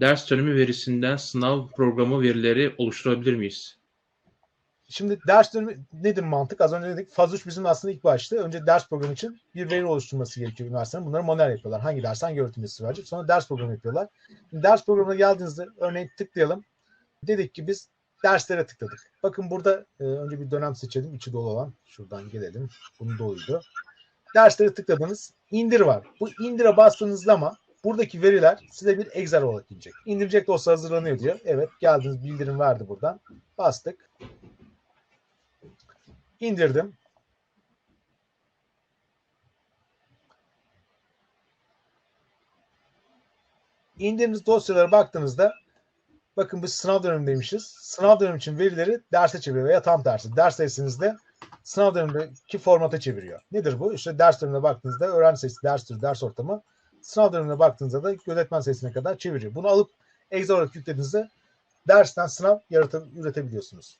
ders dönemi verisinden sınav programı verileri oluşturabilir miyiz? Şimdi ders dönemi nedir mantık? Az önce dedik faz 3 bizim aslında ilk başta. Önce ders programı için bir veri oluşturması gerekiyor üniversitenin. Bunları manuel yapıyorlar. Hangi ders hangi öğretim üyesi verecek. Sonra ders programı yapıyorlar. Şimdi ders programına geldiğinizde örneğin tıklayalım. Dedik ki biz derslere tıkladık. Bakın burada e, önce bir dönem seçelim. içi dolu olan. Şuradan gelelim. Bunu doluydu. Derslere tıkladınız. İndir var. Bu indire bastığınızda ama buradaki veriler size bir Excel olarak gelecek. İndirecek dosya hazırlanıyor diyor. Evet geldiniz bildirim verdi buradan. Bastık. İndirdim. İndirdiğiniz dosyalara baktığınızda bakın biz sınav dönemindeymişiz. Sınav dönemi için verileri derse çeviriyor veya tam tersi. Ders sayısınızda sınav dönemindeki formata çeviriyor. Nedir bu? İşte ders dönemine baktığınızda öğrenci sayısı, ders türü, ders ortamı. Sınav dönemine baktığınızda da gözetmen sayısına kadar çeviriyor. Bunu alıp Excel olarak yüklediğinizde dersten sınav yaratı- üretebiliyorsunuz.